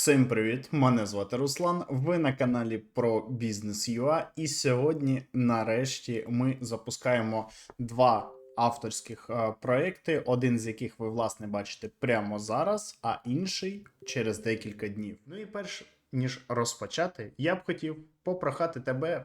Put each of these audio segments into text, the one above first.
Всім привіт! Мене звати Руслан. Ви на каналі про бізнес UA. І сьогодні, нарешті, ми запускаємо два авторських е, проекти, один з яких ви власне бачите прямо зараз, а інший через декілька днів. Ну і перш ніж розпочати, я б хотів попрохати тебе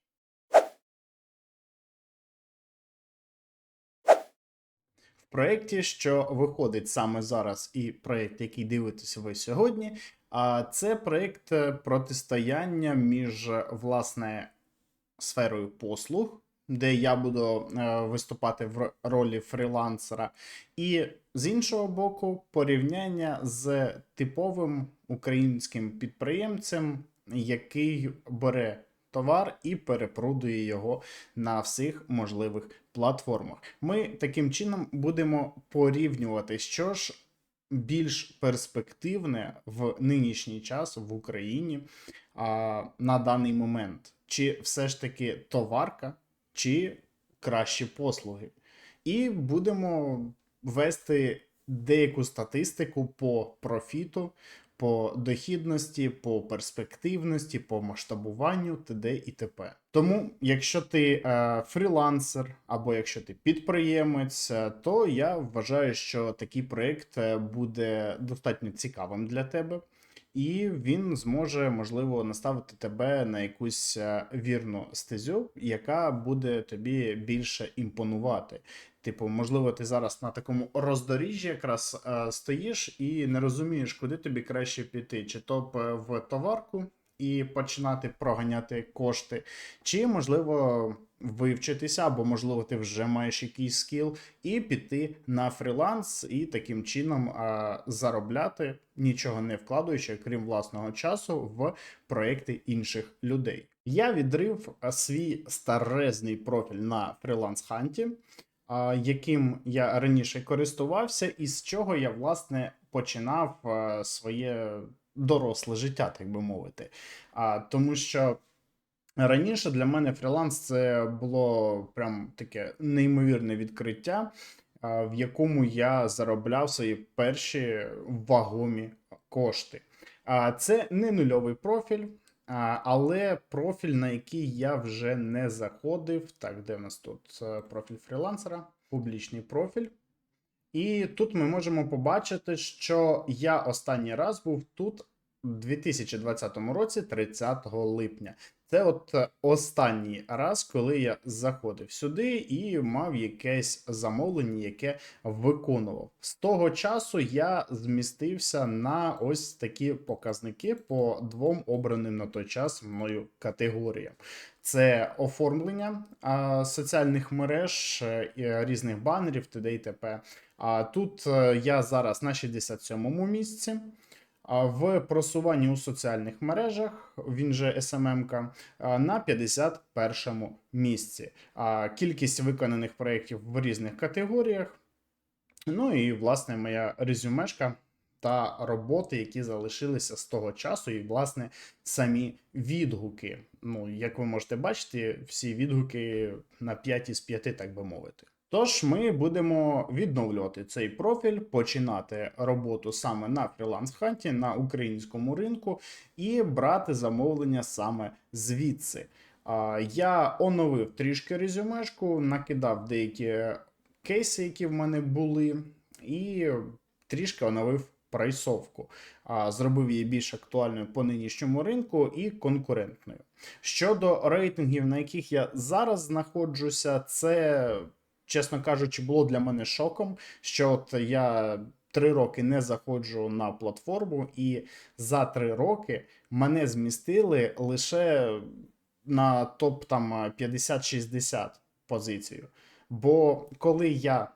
Проєкті, що виходить саме зараз, і проєкт, який дивитеся ви сьогодні, а це проєкт е, протистояння між е, власне сферою послуг, де я буду е, виступати в ролі фрілансера, і з іншого боку, порівняння з типовим українським підприємцем, який бере товар і перепродує його на всіх можливих платформах. Ми таким чином будемо порівнювати, що ж більш перспективне в нинішній час в Україні а, на даний момент, чи все ж таки товарка, чи кращі послуги. І будемо вести деяку статистику по профіту, по дохідності, по перспективності, по масштабуванню, т.д. і т.п. Тому, якщо ти е, фрілансер або якщо ти підприємець, е, то я вважаю, що такий проєкт е, буде достатньо цікавим для тебе. І він зможе, можливо, наставити тебе на якусь е, вірну стезю, яка буде тобі більше імпонувати. Типу, можливо, ти зараз на такому роздоріжжі якраз е, стоїш і не розумієш, куди тобі краще піти, чи то в товарку і починати проганяти кошти, чи можливо вивчитися, або можливо ти вже маєш якийсь скіл, і піти на фріланс, і таким чином а, заробляти, нічого не вкладаючи, крім власного часу, в проекти інших людей. Я відрив свій старезний профіль на фріланс ханті яким я раніше користувався, і з чого я власне починав своє доросле життя, так би мовити. Тому що раніше для мене фріланс це було прям таке неймовірне відкриття, в якому я заробляв свої перші вагомі кошти. А, Це не нульовий профіль. Але профіль, на який я вже не заходив. Так, де в нас тут Е, профіль фрілансера, публічний профіль. І тут ми можемо побачити, що я останній раз був тут у 2020 році, 30 липня. Це от е, останній раз, коли я заходив сюди і мав якесь замовлення, яке виконував. З того часу я змістився на ось такі показники по двом обраним на той час мною категоріям. Це оформлення а, соціальних мереж, е, і різних банерів, т.д. і т.п. А тут е, я зараз на 67-му місці. А в просуванні у соціальних мережах, він же SMM, на 51 місці. А Кількість виконаних проєктів в різних категоріях. Ну і, власне, моя резюмешка та роботи, які залишилися з того часу, і, власне, самі відгуки. Ну, як ви можете бачити, всі відгуки на 5 із 5, так би мовити. Тож ми будемо відновлювати цей профіль, починати роботу саме на фріланс-ханті на українському ринку і брати замовлення саме звідси. Я оновив трішки резюмешку, накидав деякі кейси, які в мене були, і трішки оновив прайсовку, зробив її більш актуальною по нинішньому ринку і конкурентною. Щодо рейтингів, на яких я зараз знаходжуся, це чесно кажучи, було для мене шоком, що от я три роки не заходжу на платформу, і за три роки мене змістили лише на топ там 50-60 позицію. Бо коли я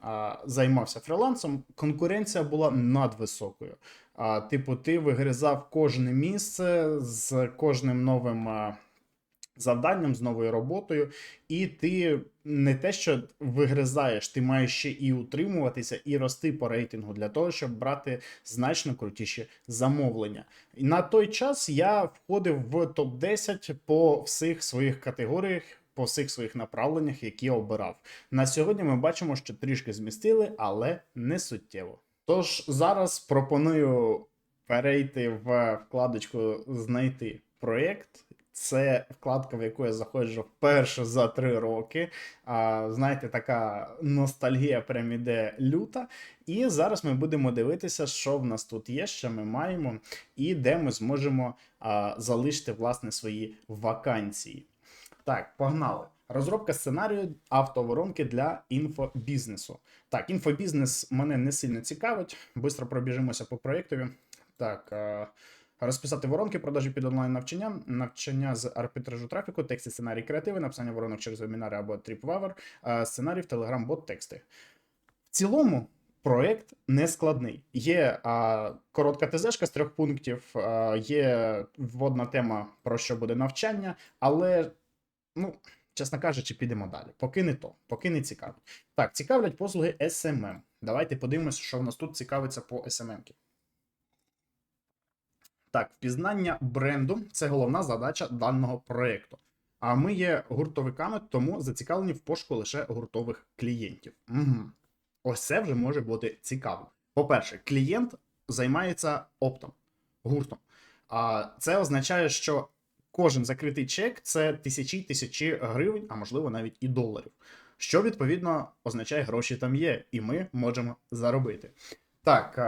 а, займався фрілансом, конкуренція була надвисокою. А, Типу, ти вигризав кожне місце з кожним новим. А, завданням, з новою роботою, і ти не те, що вигризаєш, ти маєш ще і утримуватися, і рости по рейтингу для того, щоб брати значно крутіші замовлення. І на той час я входив в топ-10 по всіх своїх категоріях. По всіх своїх направленнях, які обирав. На сьогодні ми бачимо, що трішки змістили, але не суттєво. Тож зараз пропоную перейти в вкладочку Знайти проєкт. Це вкладка, в яку я заходжу вперше за три роки. А, знаєте, така ностальгія прям іде люта. І зараз ми будемо дивитися, що в нас тут є, що ми маємо, і де ми зможемо а, залишити власне свої вакансії. Так, погнали. Розробка сценарію автоворонки для інфобізнесу. Так, інфобізнес мене не сильно цікавить. Бистро пробіжимося по проєктові. Так, е, розписати воронки, продажі під онлайн навчання, навчання з арбітражу трафіку, тексти, сценарій, креативи, написання воронок через вебінари або TripWaver, е, сценарій в Telegram, бот, тексти. В цілому. Проєкт не складний. Є а, коротка ТЗшка з трьох пунктів, а, є вводна тема, про що буде навчання, але, ну, чесно кажучи, підемо далі. Поки не то, поки не цікаво. Так, цікавлять послуги SMM. Давайте подивимося, що в нас тут цікавиться по SMM. -ки. Так, впізнання бренду це головна задача даного проєкту. А ми є гуртовиками, тому зацікавлені в пошуку лише гуртових клієнтів. Угу. Ось це вже може бути цікаво. По-перше, клієнт займається оптом, гуртом. А це означає, що кожен закритий чек це тисячі тисячі гривень, а можливо навіть і доларів. Що відповідно означає, гроші там є, і ми можемо заробити. Так,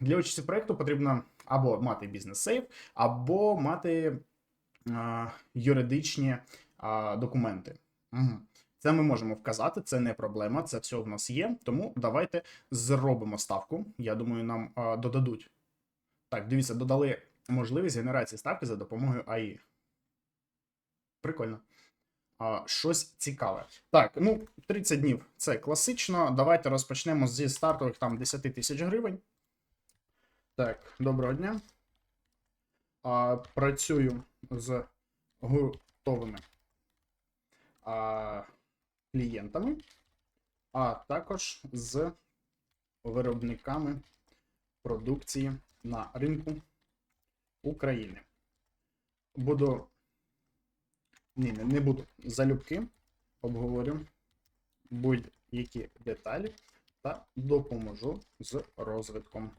для участі проєкту потрібно або мати бізнес-сейф, або мати а, юридичні а, документи. Угу. Це ми можемо вказати, це не проблема, це все в нас є. Тому давайте зробимо ставку. Я думаю, нам а, додадуть. Так, дивіться, додали можливість генерації ставки за допомогою АІ. Прикольно. А, Щось цікаве. Так, ну, 30 днів це класично. Давайте розпочнемо зі стартових там 10 тисяч гривень. Так, доброго дня. А, Працюю з готовими а, клієнтами, а також з виробниками продукції на ринку України. Буду. Ні, не, не буду. Залюбки обговорю будь-які деталі та допоможу з розвитком.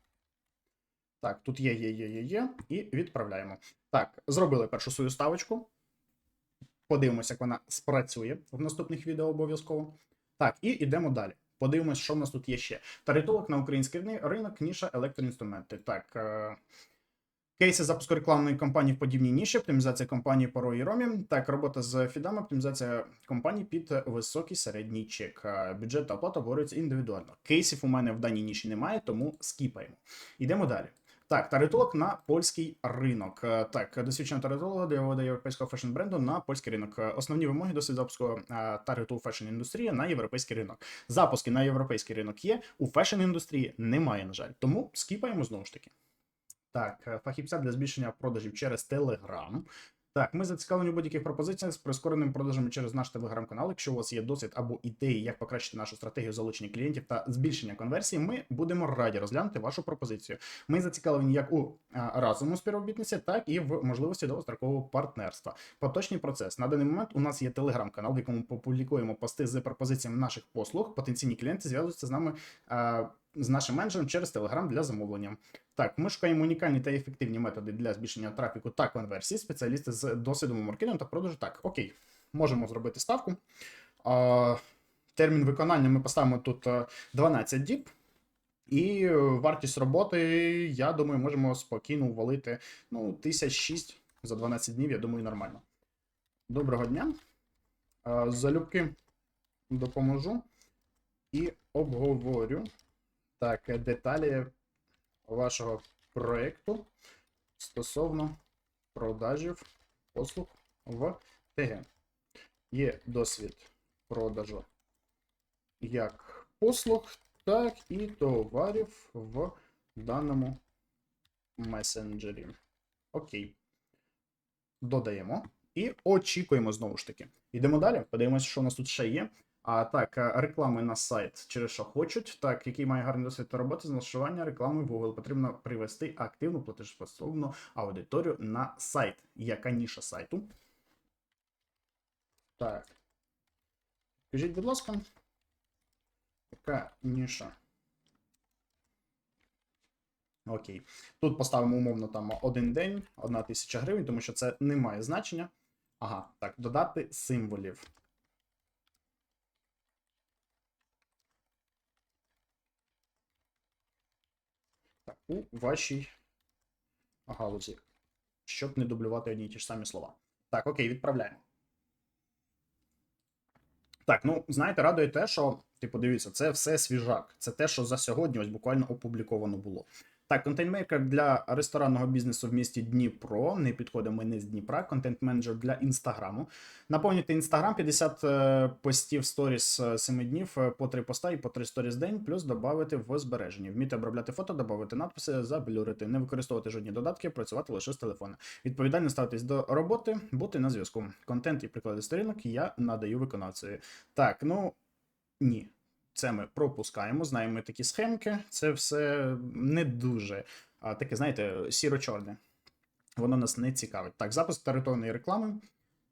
Так, тут є, є, є, є, є, і відправляємо. Так, зробили першу свою ставочку. Подивимося, як вона спрацює в наступних відео обов'язково. Так, і йдемо далі. Подивимось, що в нас тут є ще. Таритолог на український ринок, ніша електроінструменти. Так. Е Кейси запуску рекламної кампанії в подібній ніші, оптимізація компанії по і ромі. Так, робота з фідами, оптимізація компаній під високий середній чек. Е, Бюджет та оплата обговорюється індивідуально. Кейсів у мене в даній ніші немає, тому скіпаємо. Йдемо далі. Так, таритолог на польський ринок. Е, Так, досвідчений таритолог для виводу європейського фешн-бренду на польський ринок. Е, Основні вимоги досвід запуску тариту фешн-індустрії на європейський ринок. Запуски на європейський ринок є, у фешн-індустрії немає, на жаль. Тому скіпаємо знову ж таки. Так, фахівця для збільшення продажів через Telegram. Так, ми зацікавлені у будь-яких пропозиціях з прискореними продажами через наш телеграм-канал. Якщо у вас є досвід або ідеї, як покращити нашу стратегію залучення клієнтів та збільшення конверсії, ми будемо раді розглянути вашу пропозицію. Ми зацікавлені як у разовому співробітниці, так і в можливості довгострокового партнерства. Поточний процес на даний момент у нас є телеграм-канал, в якому публікуємо пости з пропозиціями наших послуг. Потенційні клієнти зв'язуються з нами. З нашим менеджером через Telegram для замовлення. Так, ми шукаємо унікальні та ефективні методи для збільшення трафіку та конверсії, спеціалісти з досвідом маркетингу та продажу. Так, окей, можемо зробити ставку. Термін виконання ми поставимо тут 12 діб. І вартість роботи, я думаю, можемо спокійно ввалити ну, 1006 за 12 днів, я думаю, нормально. Доброго дня. Залюбки допоможу і обговорю. Так, деталі вашого проєкту стосовно продажів послуг в ТГ. Є досвід продажу як послуг, так і товарів в даному месенджері. Окей. Додаємо. І очікуємо знову ж таки. Йдемо далі, подивимося, що у нас тут ще є. А так, е, реклами на сайт через що хочуть. Так, який має гарний досвід роботи з налаштування реклами в Google. Потрібно привести активну платежоспособну аудиторію на сайт. Яка ніша сайту? Так. Скажіть, будь ласка, яка ніша? Окей. Тут поставимо умовно там один день, одна тисяча гривень, тому що це не має значення. Ага, так, додати символів. У вашій галузі. Щоб не дублювати одні і ті ж самі слова. Так, окей, відправляємо. Так, ну знаєте, радує те, що, типу, дивіться, це все свіжак. Це те, що за сьогодні ось буквально опубліковано було. Так, контент-мейкер для ресторанного бізнесу в місті Дніпро. Не підходимо не з Дніпра. Контент-менеджер для інстаграму. Наповнюйте інстаграм 50 е, постів сторіс 7 днів е, по 3 поста і по 3 сторіс день, плюс додати в збереження. Вміти обробляти фото, додати надписи, заблюрити, не використовувати жодні додатки, працювати лише з телефона. Відповідально ставитись до роботи, бути на зв'язку. Контент і приклади сторінок я надаю виконавцеві. Так, ну ні. Це ми пропускаємо, знаємо такі схемки. Це все не дуже а, таке, знаєте, сіро-чорне. Воно нас не цікавить. Так, запуск таргетованої реклами.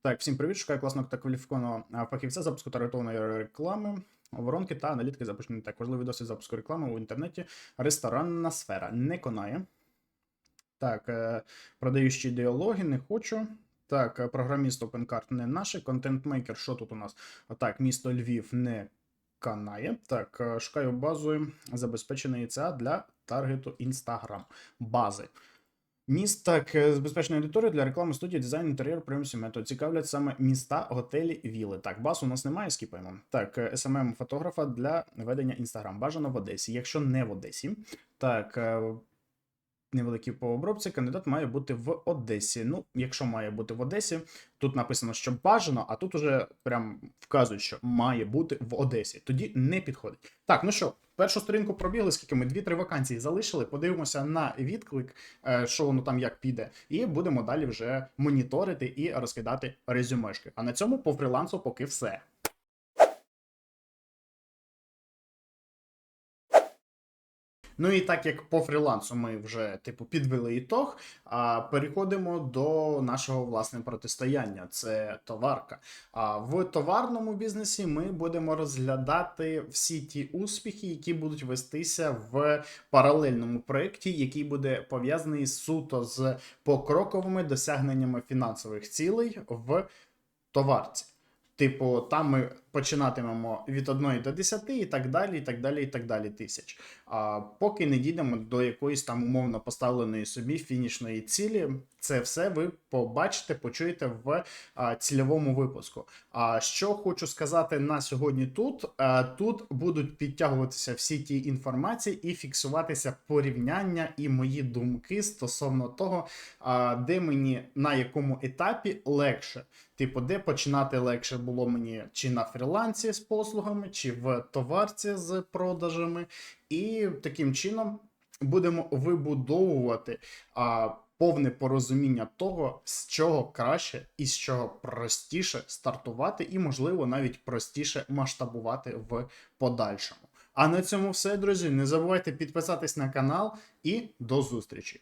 Так, всім привіт, шукаю класного та кваліфікованого фахівця запуску таргетованої реклами. Воронки та аналітики запущені. Так, важливий досвід запуску реклами у інтернеті. Ресторанна сфера не конає. Так, е, продаючі ідеологи, не хочу. Так, е, програміст OpenCart не наше. Контент-мейкер, що тут у нас? Так, місто Львів не канає. Так, е, шукаю базу забезпеченої ЦА для таргету Instagram. Бази. Міст так, е, забезпеченої аудиторії для реклами студії, дизайн, інтер'єр, премсі метод. Цікавлять саме міста, готелі, віли. Так, баз у нас немає, скіпаємо. Так, СММ фотографа для ведення інстаграм. Бажано в Одесі. Якщо не в Одесі, так. Е, Невеликі по обробці, кандидат має бути в Одесі. Ну, якщо має бути в Одесі, тут написано, що бажано, а тут уже прям вказують, що має бути в Одесі. Тоді не підходить. Так, ну що, першу сторінку пробігли, скільки ми дві-три вакансії залишили. Подивимося на відклик, е, що воно там як піде, і будемо далі вже моніторити і розкидати резюмешки. А на цьому по фрілансу поки все. Ну і так як по фрілансу ми вже типу підвели ітог, а переходимо до нашого власне протистояння. Це товарка. А в товарному бізнесі ми будемо розглядати всі ті успіхи, які будуть вестися в паралельному проєкті, який буде пов'язаний суто з покроковими досягненнями фінансових цілей в товарці. Типу, там ми починатимемо від 1 до 10 і так далі, і так далі, і так далі тисяч. А поки не дійдемо до якоїсь там умовно поставленої собі фінішної цілі, це все ви побачите, почуєте в цільовому випуску. А що хочу сказати на сьогодні тут: а, тут будуть підтягуватися всі ті інформації і фіксуватися порівняння і мої думки стосовно того, де мені на якому етапі легше. Типу, де починати легше було мені чи на фрілансі з послугами, чи в товарці з продажами. І таким чином будемо вибудовувати а, повне порозуміння того, з чого краще і з чого простіше стартувати, і, можливо, навіть простіше масштабувати в подальшому. А на цьому все, друзі. Не забувайте підписатись на канал і до зустрічі!